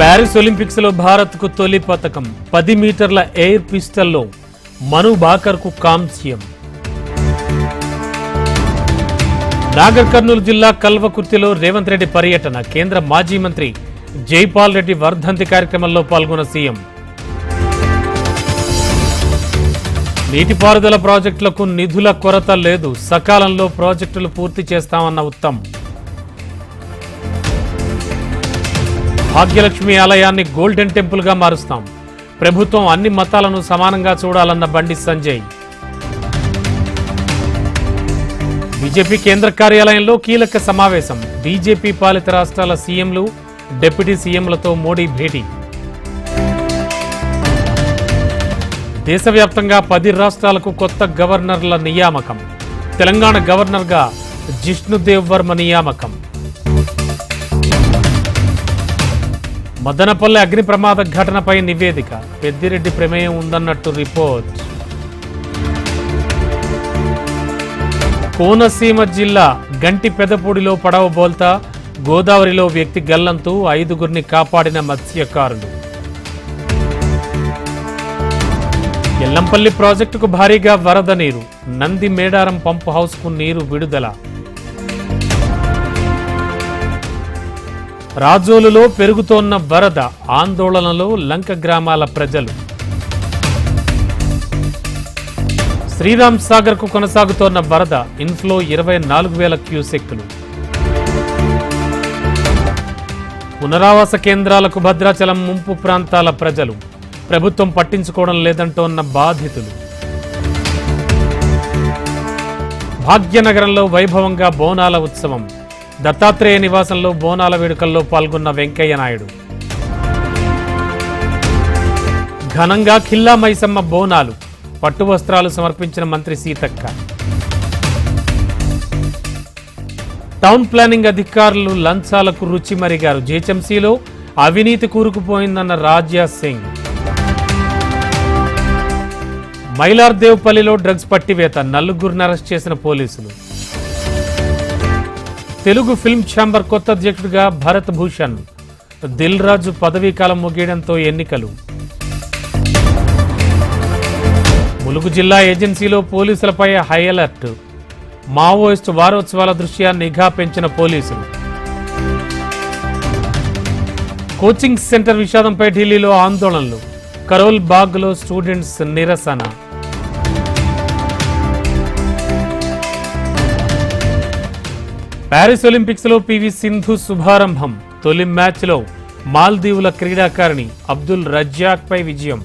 Paris ఒలింపిక్స్లో భారత్కు తొలి పథకం పది మీటర్ల ఎయిర్ పిస్టల్లో మను బాకర్కు కాంస్యం నాగర్ కర్నూలు జిల్లా కల్వకుర్తిలో రేవంత్ రెడ్డి పర్యటన. కేంద్ర మాజీ మంత్రి జైపాల్ రెడ్డి వర్ధంతి కార్యక్రమంలో పాల్గొన్న సీఎం. నీటిపారుదల ప్రాజెక్టులకు నిధుల కొరత లేదు. సకాలంలో ప్రాజెక్టులు పూర్తి చేస్తామన్న ఉత్తమ్. భాగ్యలక్ష్మి ఆలయాన్ని గోల్డెన్ టెంపుల్గా మారుస్తాం. ప్రభుత్వం అన్ని మతాలను సమానంగా చూడాలన్న బండి సంజయ్. బీజేపీ కేంద్ర కార్యాలయంలో కీలక సమావేశం. బీజేపీ పాలిత రాష్ట్రాల సీఎంలు డిప్యూటీ సీఎంలతో మోడీ భేటీ. దేశవ్యాప్తంగా పది రాష్ట్రాలకు కొత్త గవర్నర్ల నియామకం. తెలంగాణ గవర్నర్గా జిష్ణుదేవ్ వర్మ నియామకం. మదనపల్లె అగ్ని ప్రమాద ఘటనపై నివేదిక. పెద్దిరెడ్డి ప్రమేయం ఉందన్నట్టు రిపోర్ట్. కోనసీమ జిల్లా గంటి పెదపూడిలో పడవ బోల్తా గోదావరిలో వ్యక్తి గల్లంతూ ఐదుగురిని కాపాడిన మత్స్యకారులు. ఎల్లంపల్లి ప్రాజెక్టుకు భారీగా వరద నీరు. నంది మేడారం పంప్ హౌస్కు నీరు విడుదల. రాజోలులో పెరుగుతోన్న వరద ఆందోళనలో లంక గ్రామాల ప్రజలు. శ్రీరామ్ సాగర్కు కొనసాగుతోన్న వరద ఇన్ఫ్లో ఇరవై నాలుగు వేల క్యూసెక్కులు. పునరావాస కేంద్రాలకు భద్రాచలం ముంపు ప్రాంతాల ప్రజలు. ప్రభుత్వం పట్టించుకోవడం లేదంటోన్న బాధితులు. భాగ్యనగరంలో వైభవంగా బోనాల ఉత్సవం. దత్తాత్రేయ నివాసంలో బోనాల వేడుకల్లో పాల్గొన్న వెంకయ్య నాయుడు. ఘనంగా ఖిల్లా మైసమ్మ బోనాలు పట్టు వస్త్రాలు సమర్పించిన మంత్రి సీతక్క. టౌన్ ప్లానింగ్ అధికారులు లంచాలకు రుచి మరిగారు. జీహెచ్ఎంసీలో అవినీతి కూరుకుపోయిందన్న రాజ్యా సింగ్. మైలార్దేవ్పల్లిలో డ్రగ్స్ పట్టివేత నలుగురిని అరెస్ట్ చేసిన పోలీసులు. తెలుగు ఫిల్మ్ ఛాంబర్ కొత్త అధ్యక్షుడిగా భరత్ భూషణ్. దిల్ రాజు పదవీ కాలం ముగియడంతో ఎన్నికలు. ములుగు జిల్లా ఏజెన్సీలో పోలీసులపై హై అలర్ట్. మావోయిస్టు వారోత్సవాల దృష్ట్యా నిఘా పెంచిన పోలీసులు. కోచింగ్ సెంటర్ విషాదంపై ఢిల్లీలో ఆందోళనలు. కరోల్ బాగ్లో స్టూడెంట్స్ నిరసన. ప్యారిస్ ఒలింపిక్స్లో పివి సింధు శుభారంభం. తొలి మ్యాచ్లో మాల్దీవుల క్రీడాకారిణి అబ్దుల్ రజ్జాక్ పై విజయం.